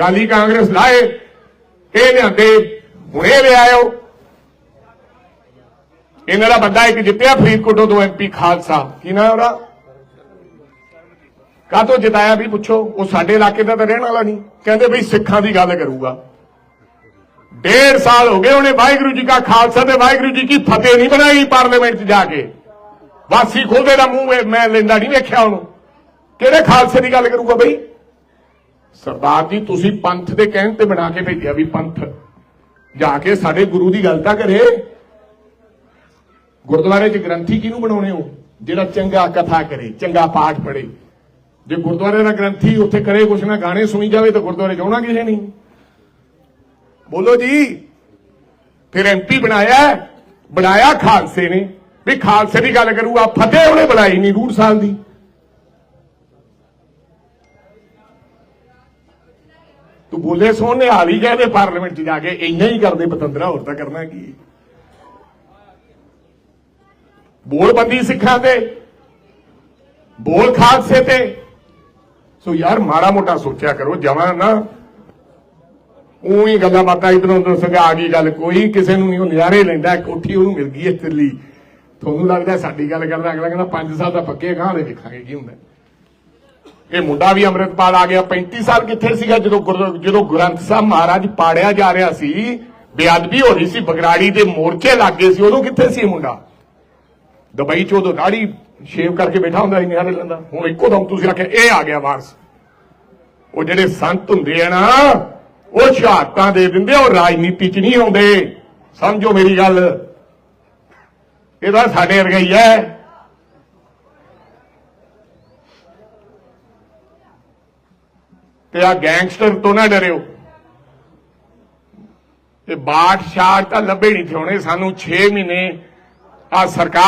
ਕਾਲੀ ਕਾਂਗਰਸ ਲਾਏ ਇਹ ਲਿਆਂਦੇ ਹੁਣੇ ਲਿਆਇਓ ਇਹਨਾਂ ਦਾ ਬੰਦਾ ਇੱਕ ਜਿੱਤਿਆ ਫਰੀਦਕੋਟੋਂ ਤੋਂ ਐਮਪੀ ਖਾਲਸਾ। ਕੀ ਨਾਮ ਉਹਦਾ? ਕਾਹਤੋਂ ਜਿਤਾਇਆ ਵੀ ਪੁੱਛੋ, ਉਹ ਸਾਡੇ ਇਲਾਕੇ ਦਾ ਤਾਂ ਰਹਿਣ ਵਾਲਾ ਨਹੀਂ। ਕਹਿੰਦੇ ਬਈ ਸਿੱਖਾਂ ਦੀ ਗੱਲ ਕਰੂਗਾ। ਡੇਢ ਸਾਲ ਹੋ ਗਏ ਉਹਨੇ ਵਾਹਿਗੁਰੂ ਜੀ ਕਾ ਖਾਲਸਾ ਤੇ ਵਾਹਿਗੁਰੂ ਜੀ ਕੀ ਫਤਿਹ ਨਹੀਂ ਬਣਾਈ ਪਾਰਲੀਮੈਂਟ 'ਚ ਜਾ ਕੇ। ਵਾਸੀ ਖੋਦੇ ਦਾ ਮੂੰਹ ਮੈਂ ਲੈਂਦਾ ਨਹੀਂ ਵੇਖਿਆ ਉਹਨੂੰ। ਕਿਹੜੇ ਖਾਲਸੇ ਦੀ ਗੱਲ ਕਰੂਗਾ ਬਈ? ਸਰਦਾਰ ਜੀ, ਤੁਸੀਂ ਪੰਥ ਦੇ ਕਹਿਣ ਤੇ ਬਣਾ ਕੇ ਭੇਜਿਆ ਵੀ ਪੰਥ। ਜਾ ਕੇ ਸਾਡੇ ਗੁਰੂ ਦੀ ਗੱਲ ਤਾਂ ਕਰੇ। ਗੁਰਦੁਆਰੇ 'ਚ ਗ੍ਰੰਥੀ ਕਿਹਨੂੰ ਬਣਾਉਣੇ ਹੋ? ਜਿਹੜਾ ਚੰਗਾ ਕਥਾ ਕਰੇ, ਚੰਗਾ ਪਾਠ ਪੜ੍ਹੇ। ਜੇ ਗੁਰਦੁਆਰੇ ਦਾ ਗ੍ਰੰਥੀ ਉੱਥੇ ਕਰੇ, ਕੁਛ ਨਾ ਗਾਣੇ ਸੁਣੀ ਜਾਵੇ ਤਾਂ ਗੁਰਦੁਆਰੇ ਜਾਣਾ ਕਿਸੇ ਨਹੀਂ ਬੋਲੋ ਜੀ, ਫਿਰ ਐਮਪੀ ਬਣਾਇਆ ਬਣਾਇਆ ਖਾਲਸੇ ਨੇ। ਵੀ ਖਾਲਸੇ ਦੀ ਗੱਲ ਕਰੂਗਾ ਫਤਿਹ ਉਹਨੇ ਬਣਾਈ ਨਹੀਂ ਡੂਢ ਸਾਲ ਦੀ। ਤੂੰ ਬੋਲੇ ਸੋਹਣੇ ਹਾਲੀ ਕਹਿੰਦੇ ਪਾਰਲੀਮੈਂਟ 'ਚ ਜਾ ਕੇ, ਇੰਨਾ ਹੀ ਕਰਦੇ ਪਤੰਦਰਾ, ਹੋਰ ਤਾਂ ਕਰਨਾ ਕੀ? ਹੈ? ਬੋਲਬੰਦੀ ਸਿੱਖਾਂ ਤੇ, ਬੋਲ ਖਾਲਸੇ ਤੇ। ਸੋ ਯਾਰ, ਮਾੜਾ ਮੋਟਾ ਸੋਚਿਆ ਕਰੋ ਜਵਾਂ ਨਾ। ਉਹੀ ਗੱਲਾਂ ਬਾਤਾਂ ਇਧਰੋਂ ਉਧਰੋਂ ਸੰਗਾ ਆ ਗਈ ਗੱਲ ਕੋਈ, ਕਿਸੇ ਨੂੰ ਨਹੀਂ ਉਹ ਨਜ਼ਾਰੇ ਲੈਂਦਾ ਕੋਠੀ ਉਹਨੂੰ ਮਿਲ ਗਈ ਇੱਥੇ ਲਈ ਤੁਹਾਨੂੰ ਲੱਗਦਾ ਸਾਡੀ ਗੱਲ ਕਰਦਾ ਅਗਲਾ ਕਹਿੰਦਾ 5 ਸਾਲ ਦਾ ਪੱਕੇ ਗਾਂ ਦੇ ਵੇਖਾਂਗੇ ਕੀ ਹੁੰਦਾ। ਇਹ ਮੁੰਡਾ ਵੀ ਅੰਮ੍ਰਿਤਪਾਲ ਆ ਗਿਆ 35 ਸਾਲ ਕਿੱਥੇ ਸੀਗਾ ਜਦੋਂ ਜਦੋਂ ਗ੍ਰੰਥ ਸਾਹਿਬ ਮਹਾਰਾਜ ਪਾੜਿਆ ਜਾ ਰਿਹਾ ਸੀ, ਬੇਅਦਬੀ ਹੋ ਰਹੀ ਸੀ, ਬਗਰਾੜੀ ਦੇ ਮੋਰਚੇ ਲੱਗੇ ਸੀ, ਉਦੋਂ ਕਿੱਥੇ ਸੀ ਮੁੰਡਾ? ਦੁਬਈ ਚ ਉਦੋਂ ਦਾੜੀ ਸ਼ੇਵ ਕਰਕੇ ਬੈਠਾ ਹੁੰਦਾ ਸੀ ਨਿਹਾਰੇ ਲੈਂਦਾ ਹੁਣ ਇੱਕੋ ਦਮ ਤੁਸੀਂ ਆਖਿਆ ਇਹ ਆ ਗਿਆ ਵਾਰਸ। ਉਹ ਜਿਹੜੇ ਸੰਤ ਹੁੰਦੇ ਆ ਨਾ, ਉਹ ਸ਼ਹਾਦਤਾਂ ਦੇ ਦਿੰਦੇ ਉਹ ਰਾਜਨੀਤੀ ਚ ਨਹੀਂ ਆਉਂਦੇ। ਸਮਝੋ ਮੇਰੀ ਗੱਲ। ਇਹਦਾ ਸਾਡੇ ਵਰਗਾ ਹੀ ਹੈ। ਤੇ ਆ ਗੈਂਗਸਟਰ ਤੋਂ ਨਾ ਡਰਿਓ। ਤੇ ਬਾਟ ਸ਼ਾਟ ਤਾਂ ਲੱਭੇ ਨਹੀਂ ਥੋਣੇ ਸਾਨੂੰ 6 ਮਹੀਨੇ ਆ ਸਰਕਾਰ